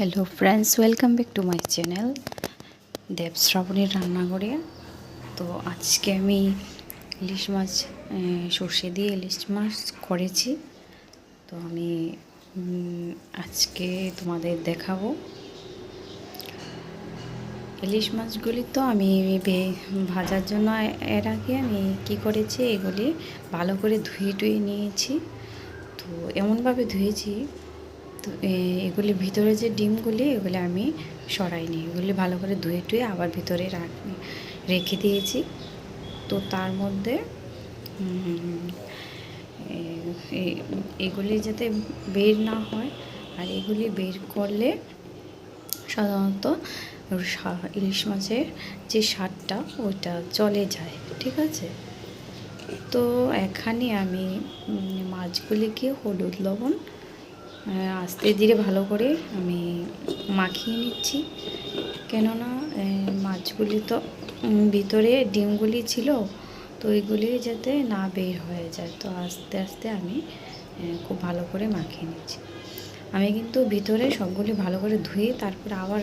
Hello friends welcome back to my channel Deb শ্রাবণীর রান্নাঘরে। তো আজকে আমি ইলিশ মাছ সর্ষে দিয়ে ইলিশ মাছ করেছি। তো আমি আজকে তোমাদের দেখাবো। ইলিশ মাছগুলি তো আমি ভাজার জন্য এর আগে আমি কি করেছি, এগুলি ভালো করে ধুয়ে টুয়ে নিয়েছি। তো এমনভাবে ধুয়েছি এগুলি ভিতরে যে ডিমগুলি, এগুলি আমি সরাইনি। এগুলি ভালো করে ধুয়ে টুয়ে আবার ভিতরে রাখ- রেখে দিয়েছি। তো তার মধ্যে এগুলি যাতে বের না হয়, আর এগুলি বের করলে সাধারণত ইলিশ মাছের যে স্বাদটা, ওইটা চলে যায়, ঠিক আছে? তো এখানে আমি মাছগুলিকে হলুদ লবণ আস্তে ধীরে ভালো করে আমি মাখিয়ে নিচ্ছি। কেননা মাছগুলি তো ভিতরে ডিমগুলি ছিল, তো ওইগুলি যাতে না বের হয়ে যায়, তো আস্তে আস্তে আমি খুব ভালো করে মাখিয়ে নিচ্ছি। আমি কিন্তু ভিতরে সবগুলি ভালো করে ধুয়ে তারপর আবার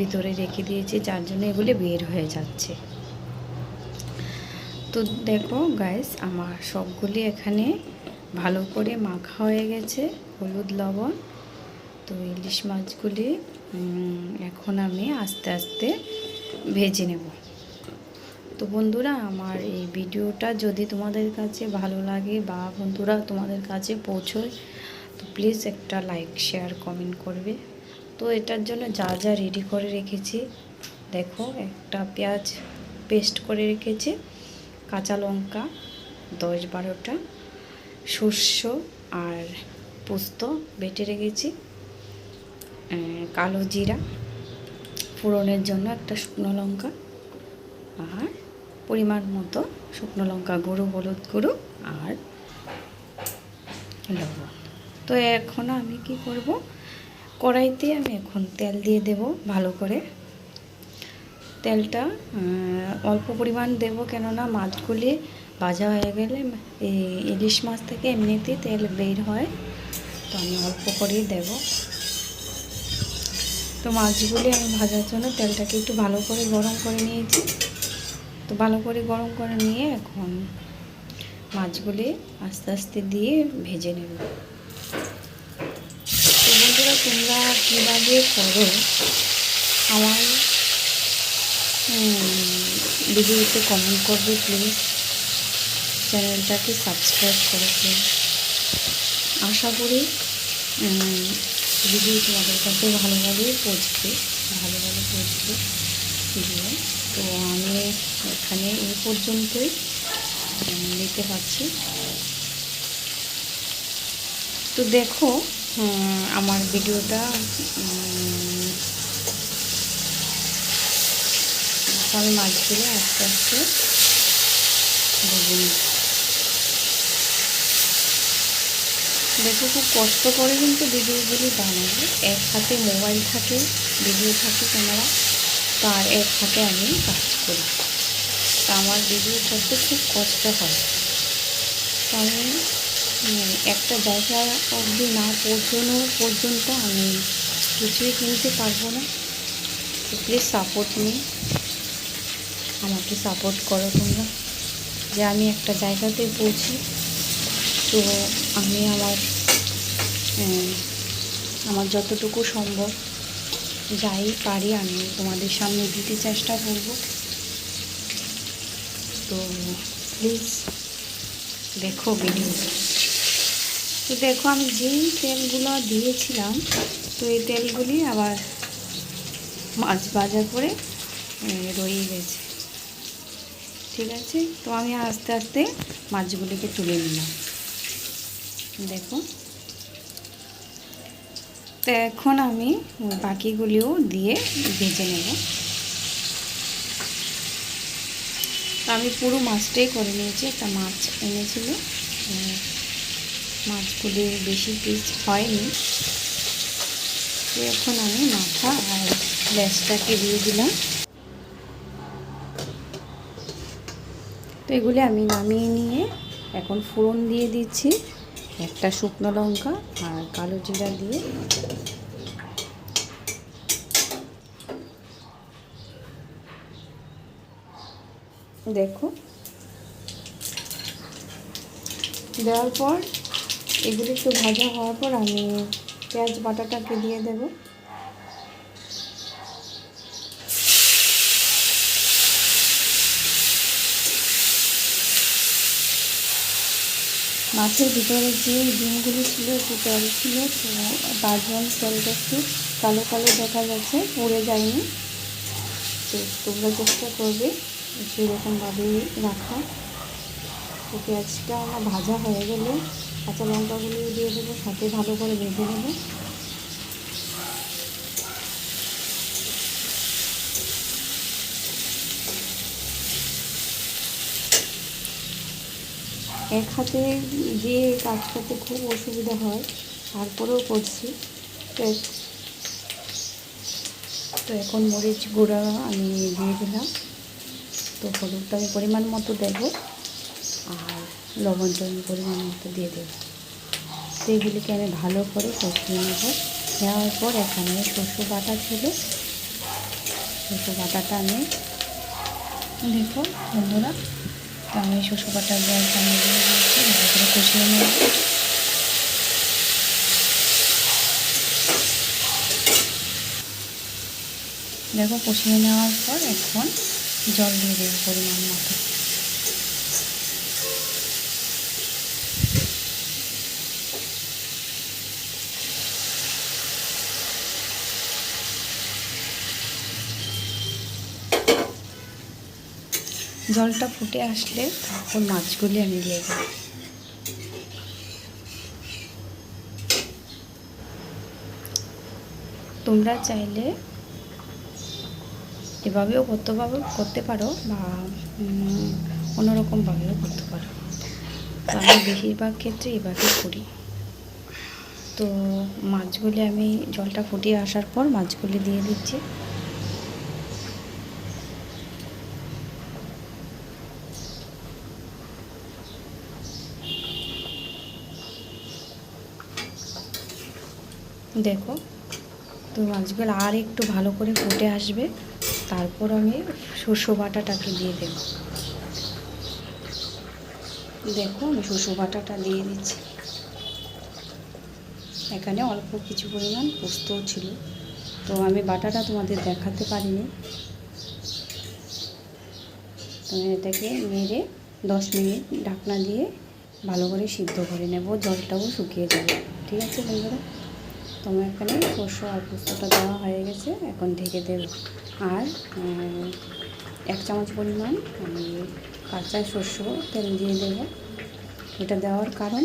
ভিতরে রেখে দিয়েছি, যার জন্য এগুলি বের হয়ে যাচ্ছে। তো দেখো গাইস আমার সবগুলি এখানে ভালো করে মাখা হয়ে গেছে, হলুদ, লবণ। তো ইলিশ মাছগুলি এখন আমি আস্তে আস্তে ভেজে নেব। তো বন্ধুরা, আমার এই ভিডিওটা যদি তোমাদের কাছে ভালো লাগে বা বন্ধুরা তোমাদের কাছে পৌঁছয়, তো প্লিজ একটা লাইক শেয়ার কমেন্ট করবে। তো এটার জন্য যা যা রেডি করে রেখেছি, দেখো একটা পেঁয়াজ পেস্ট করে রেখেছি, কাঁচা লঙ্কা দশ বারোটা। শস্য আর পোস্ত বেটে রেখেছি। কালো জিরা, ফোড়নের জন্য একটা শুকনো লঙ্কা আর পরিমাণ মতো শুকনো লঙ্কা গুঁড়ো, হলুদ গুঁড়ো আর লবণ। তো এখন আমি কি করব? কড়াইতে আমি এখন তেল দিয়ে দেব ভালো করে। তেলটা অল্প পরিমাণ দেব কেননা মাছগুলি ভাজা হয়ে গেলে এই ইলিশ মাছ থেকে এমনিতেই তেল বের হয়। তো আমি অল্প করেই দেব। তো মাছগুলি আমি ভাজার জন্য তেলটাকে একটু ভালো করে গরম করে নিয়েছি। তো ভালো করে গরম করে নিয়ে এখন মাছগুলি আস্তে আস্তে দিয়ে ভেজে নেব। তো বন্ধুরা, তোমরা কীভাবে করো? আমার ভিডিওতে কমেন্ট করবে প্লিজ চ্যানেলটাকে সাবস্ক্রাইব করে আশা করি ভিডিও তোমাদের কাছে ভালোভাবে পৌঁছবে ভালোভাবে পৌঁছবে ভিডিও। তো আমি এখানে এই পর্যন্তই নিতে পারছি। তো দেখো আমার ভিডিওটা আমি মাছগুলো আস্তে আস্তে ভেজে নিচ্ছি দেখো, খুব কষ্ট করে কিন্তু ভিডিওগুলি বানাবো। এক হাতে মোবাইল থাকে, ভিডিও থাকে ক্যামেরা, তার এক হাতে আমি কাজ করি। তা আমার ভিডিও করতে খুব কষ্ট হয়। তো আমি একটা জায়গা অবধি না পৌঁছানো পর্যন্ত আমি কিছুই কিনতে পারব না। প্লিজ সাপোর্ট মি আমাকে সাপোর্ট করো তোমরা। যে আমি একটা জায়গাতে পৌঁছি। তো আমি আমার আমার যতটুকু সম্ভব যাই পারি, আমি তোমাদের সামনে দিতে চেষ্টা করব। তো প্লিজ দেখো ভিডিও তো দেখো, আমি যেই তেলগুলো দিয়েছিলাম, তো এই তেলগুলি আবার মাছ বাজার করে রয়ে গেছে। ঠিক আছে? তো আমি আস্তে আস্তে মাছগুলিকে তুলে নিলাম। দেখো তো এখন আমি বাকিগুলিও দিয়ে ভেজে নেব। তো আমি পুরো মাছটাই করে নিয়েছি, একটা মাছ এনেছিল। মাছগুলি বেশি পিস হয়নি। তো এখন আমি মাথা আর লেজটাকে দিয়ে দিলাম। তো এগুলি আমি নামিয়ে নিয়ে এখন ফোড়ন দিয়ে দিচ্ছি। একটা শুকনো লঙ্কা আর কালো জিরা দিয়ে দেখো। দেওয়ার পর এগুলো একটু ভাজা হওয়ার পর আমি পেঁয়াজ বাটাটাকে দিয়ে দেবো। মাছের ভিতরে যে ডিমগুলি ছিল একটু তেল ছিল, তো জন্য তেলটা একটু কালো কালো দেখা যাচ্ছে, পড়ে যায়নি। তো তোমরা চেষ্টা করবে সেরকমভাবে রাখা। তো পেঁয়াজটা আমার ভাজা হয়ে গেলে কাঁচা লঙ্কাগুলি দিয়ে দেবো, সাথে ভালো করে বেঁধে নেব। এক হাতে যে কাজ করতে খুব অসুবিধা হয়, তারপরেও করছি। তো এখন মরিচ গুঁড়া আমি দিয়ে দিলাম। তো হলুদটা আমি পরিমাণ মতো দেবো, আর লবণটা আমি পরিমাণ মতো দিয়ে দেবো। তো এগুলিকে আমি ভালো করে কষিয়ে নেব। নেওয়ার পর এখানে শস্য বাটা ছিল। শস্য বাটাটা আমি দেখো বন্ধুরা। আমি শস্য বাটা জল এখানে দিয়ে ভালো করে কষিয়ে নেব দেখো, কষিয়ে নেওয়ার পর এখন জল দিয়ে দেবো পরিমাণ মতো। জলটা ফুটে আসলে তখন মাছগুলি আমি দিয়ে দেবো। তোমরা চাইলে এভাবেও করতে পারো করতে পারো বা অন্যরকমভাবেও করতে পারো। আমি বেশিরভাগ ক্ষেত্রে এভাবে করি। তো মাছগুলি আমি, জলটা ফুটিয়ে আসার পর মাছগুলি দিয়ে দিচ্ছি। দেখো, তো মাছগুলো আর একটু ভালো করে ফুটে আসবে। তারপর আমি শস্য বাটাটাকে দিয়ে দেব। দেখো, আমি শস্য বাটাটা দিয়ে দিচ্ছি। এখানে অল্প কিছু পরিমাণ পোস্তও ছিল। তো আমি বাটাটা তোমাদের দেখাতে পারিনি। তো আমি এটাকে মেরে দশ মিনিট ঢাকনা দিয়ে ভালো করে সিদ্ধ করে নেব। জলটাও শুকিয়ে যাবে। ঠিক আছে বন্ধুরা? তোমার এখানে শস্য আর পোস্তটা দেওয়া হয়ে গেছে, এখন ঢেকে দেব। আর এক চামচ পরিমাণ আমি কাঁচা শস্য তেল দিয়ে দেবো। এটা দেওয়ার কারণ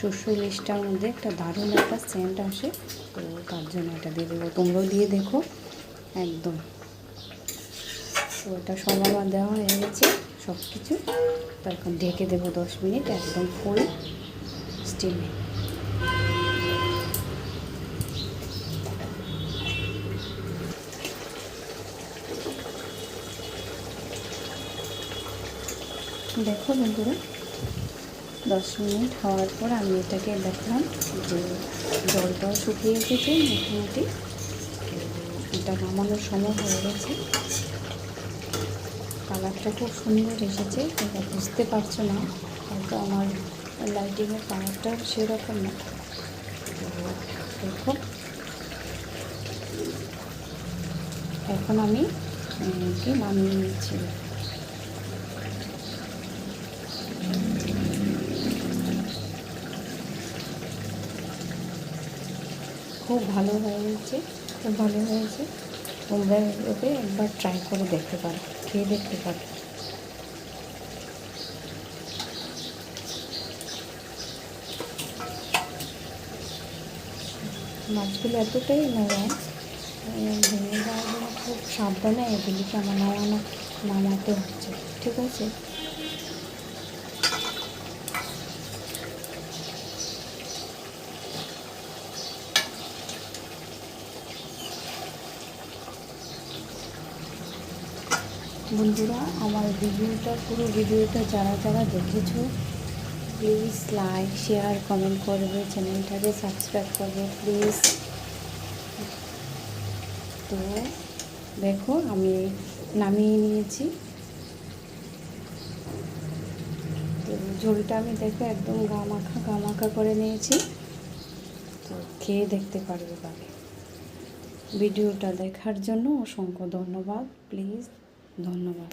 শস্য ইলিশটার মধ্যে একটা দারুণ একটা সেন্ট আসে, তো তার জন্য এটা দিয়ে দেবো। তোমরাও দিয়ে দেখো, একদম। তো এটা সব আমার দেওয়া হয়ে গেছে সব কিছু তো এখন ঢেকে দেবো দশ মিনিট, একদম ফুল স্টিমে দেখো বন্ধুরা, দশ মিনিট হওয়ার পর আমি এটাকে দেখলাম যে জলটাও শুকিয়ে এসেছে মোটামুটি। এটা নামানোর সময় হয়ে গেছে। কালারটা খুব সুন্দর এসেছে, তোমরা বুঝতে পারছ না, হয়তো আমার লাইটিংয়ের কালারটা সেরকম না। দেখো। এখন আমি কি নামিয়ে নিচ্ছি? খুব ভালো হয়েছে, খুব ভালো হয়েছে। তোমরা ওকে একবার ট্রাই করে দেখতে পারো, খেয়ে দেখতে পারো। মাছগুলো এতটাই নরম ভেঙে যাওয়ার জন্য খুব সাবধানে এগুলিকে আমার নামানো, নামাতে হচ্ছে, ঠিক আছে? বন্ধুরা, আমার ভিডিওটা, পুরো ভিডিওটা যারা যারা দেখেছ প্লিজ লাইক শেয়ার কমেন্ট করবে, চ্যানেলটাকে সাবস্ক্রাইব করবে প্লিজ তো দেখো, আমি নামিয়ে নিয়েছি। তো ঝোলটা আমি দেখো একদম গা মাখা গা মাখা করে নিয়েছি। তো খেয়ে দেখতে পারবে পাবে ভিডিওটা দেখার জন্য অসংখ্য ধন্যবাদ প্লিজ ধন্যবাদ।